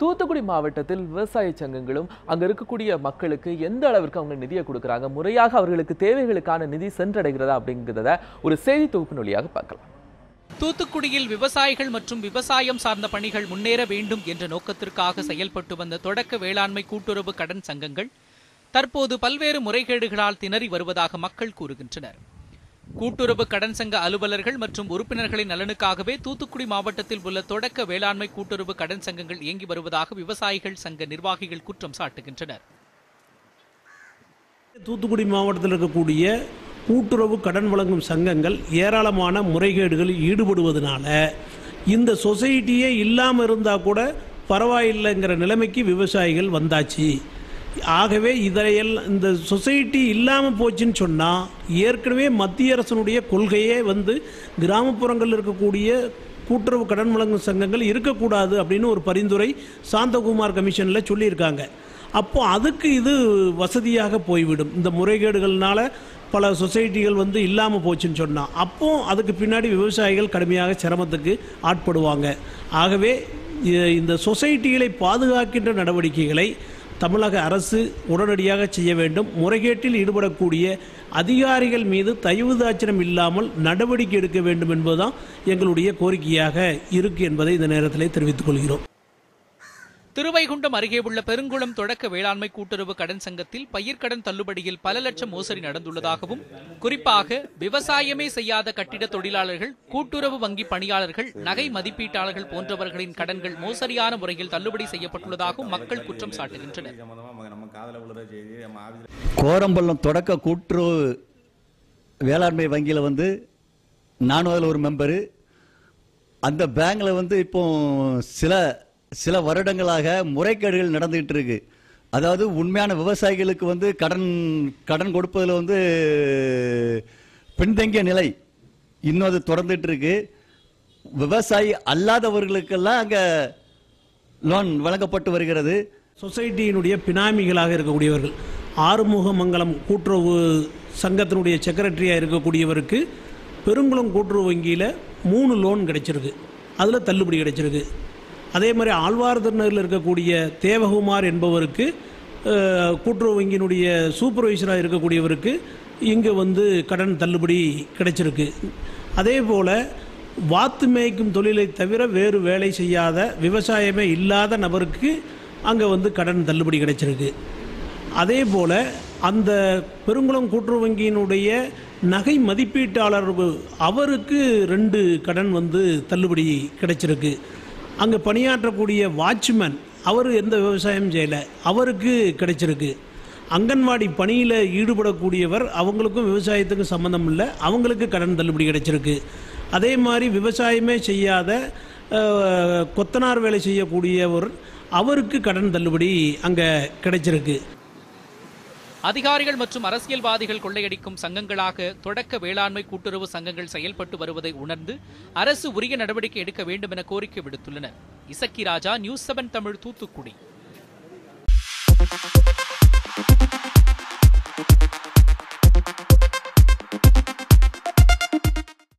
தூத்துக்குடி மாவட்டத்தில் விவசாய சங்கங்களும் அங்க இருக்கக்கூடிய மக்களுக்கு எந்த அளவிற்கு அவங்க நிதியை கொடுக்குறாங்க? முறையாக அவர்களுக்கு தேவைகளுக்கான நிதி சென்றடைகிறதா அப்படிங்கிறத ஒரு செய்தி தொகுப்பின் வழியாக பார்க்கலாம். தூத்துக்குடியில் விவசாயிகள் மற்றும் விவசாயம் சார்ந்த பணிகள் முன்னேற வேண்டும் என்ற நோக்கத்திற்காக செயல்பட்டு வந்த தொடக்க வேளாண்மை கூட்டுறவு கடன் சங்கங்கள் தற்போது பல்வேறு முறைகேடுகளால் திணறி வருவதாக மக்கள் கூறுகின்றனர். கூட்டுறவு கடன் சங்க அலுவலர்கள் மற்றும் உறுப்பினர்களின் நலனுக்காகவே தூத்துக்குடி மாவட்டத்தில் உள்ள தொடக்க வேளாண்மை கூட்டுறவு கடன் சங்கங்கள் இயங்கி வருவதாக விவசாயிகள் சங்க நிர்வாகிகள் குற்றம் சாட்டுகின்றனர். தூத்துக்குடி மாவட்டத்தில் இருக்கக்கூடிய கூட்டுறவு கடன் வழங்கும் சங்கங்கள் ஏராளமான முறைகேடுகளில் ஈடுபடுவதனால இந்த சொசைட்டியே இல்லாமல் இருந்தால் கூட பரவாயில்லைங்கிற நிலைமைக்கு விவசாயிகள் வந்தாச்சு. ஆகவே இதையெல்லாம் இந்த சொசைட்டி இல்லாமல் போச்சுன்னு சொன்னால் ஏற்கனவே மத்திய அரசனுடைய கொள்கையே வந்து கிராமப்புறங்களில் இருக்கக்கூடிய கூட்டுறவு கடன் வழங்கும் சங்கங்கள் இருக்கக்கூடாது அப்படின்னு ஒரு பரிந்துரை சாந்தகுமார் கமிஷனில் சொல்லியிருக்காங்க. அப்போது அதுக்கு இது வசதியாக போய்விடும். இந்த முறைகேடுகள்னால பல சொசைட்டிகள் வந்து இல்லாமல் போச்சுன்னு சொன்னால் அப்போ அதுக்கு பின்னாடி விவசாயிகள் கடுமையாக சிரமத்துக்கு ஆட்படுவாங்க. ஆகவே இந்த சொசைட்டிகளை பாதுகாக்கின்ற நடவடிக்கைகளை தமிழக அரசு உடனடியாக செய்ய வேண்டும். முறைகேட்டில் ஈடுபடக்கூடிய அதிகாரிகள் மீது தயவுதாட்சணம் இல்லாமல் நடவடிக்கை எடுக்க வேண்டும் என்பதுதான் எங்களுடைய கோரிக்கையாக இருக்கு என்பதை இந்த நேரத்தில் தெரிவித்துக் கொள்கிறோம். திருவைகுண்டம் அருகே உள்ள பெருங்குளம் தொடக்க வேளாண்மை கூட்டுறவு கடன் சங்கத்தில் பயிர்க்கடன் தள்ளுபடியில் பல லட்சம் மோசடி நடந்துள்ளதாகவும் குறிப்பாக விவசாயமே செய்யாத கட்டிட தொழிலாளர்கள் கூட்டுறவு வங்கி பணியாளர்கள் நகை மதிப்பீட்டாளர்கள் போன்றவர்களின் கடன்கள் மோசடியான முறையில் தள்ளுபடி செய்யப்பட்டுள்ளதாகவும் மக்கள் குற்றம் சாட்டுகின்றனர். கோரம்பள்ளம் தொடக்க கூட்டுறவு வேளாண்மை வங்கியில் வந்து நானும் அதில் ஒரு மெம்பரு அந்த பேங்கில் வந்து இப்போ சில சில வருடங்களாக முறைகேடுகள் நடந்துகிட்டு இருக்கு அதாவது உண்மையான விவசாயிகளுக்கு வந்து கடன் கடன் கொடுப்பதில் வந்து பின்தங்கிய நிலை இன்னும் அது தொடர்ந்துட்டு இருக்கு விவசாயி அல்லாதவர்களுக்கெல்லாம் அங்கே லோன் வழங்கப்பட்டு வருகிறது. சொசைட்டியினுடைய பினாமிகளாக இருக்கக்கூடியவர்கள் ஆறுமுகமங்கலம் கூட்டுறவு சங்கத்தினுடைய செக்ரட்டரியாக இருக்கக்கூடியவருக்கு பெருங்குளம் கூட்டுறவு வங்கியில் மூணு லோன் கிடைச்சிருக்கு. அதில் தள்ளுபடி கிடைச்சிருக்கு. அதே மாதிரி ஆழ்வார்தனரில் இருக்கக்கூடிய தேவகுமார் என்பவருக்கு கூட்டுறவு வங்கியினுடைய சூப்பர்வைசராக இருக்கக்கூடியவருக்கு இங்கே வந்து கடன் தள்ளுபடி கிடைச்சிருக்கு. அதே போல் வாத்து மேய்க்கும் தொழிலை தவிர வேறு வேலை செய்யாத விவசாயமே இல்லாத நபருக்கு அங்கே வந்து கடன் தள்ளுபடி கிடைச்சிருக்கு. அதே போல் அந்த பெருங்குளம் கூட்டுறவு வங்கியினுடைய நகை மதிப்பீட்டாளர் அவருக்கு ரெண்டு கடன் வந்து தள்ளுபடி கிடைச்சிருக்கு. அங்கே பணியாற்றக்கூடிய வாட்ச்மேன் அவர் எந்த விவசாயம் செய்யலை. அவருக்கு கிடைச்சிருக்கு. அங்கன்வாடி பணியில் ஈடுபடக்கூடியவர் அவங்களுக்கும் விவசாயத்துக்கும் சம்மந்தம் இல்லை. அவங்களுக்கு கடன் தள்ளுபடி கிடைச்சிருக்கு. அதே மாதிரி விவசாயமே செய்யாத கொத்தனார் வேலை செய்யக்கூடியவர் அவருக்கு கடன் தள்ளுபடி அங்கே கிடைச்சிருக்கு. அதிகாரிகள் மற்றும் அரசியல்வாதிகள் கொள்ளையடிக்கும் சங்கங்களாக தொடக்க வேளாண்மை கூட்டுறவு சங்கங்கள் செயல்பட்டு வருவதை உணர்ந்து அரசு உரிய நடவடிக்கை எடுக்க வேண்டும் என கோரிக்கை விடுத்துள்ளனர். Isakki Raja News Seven Tamil Thoothukudi.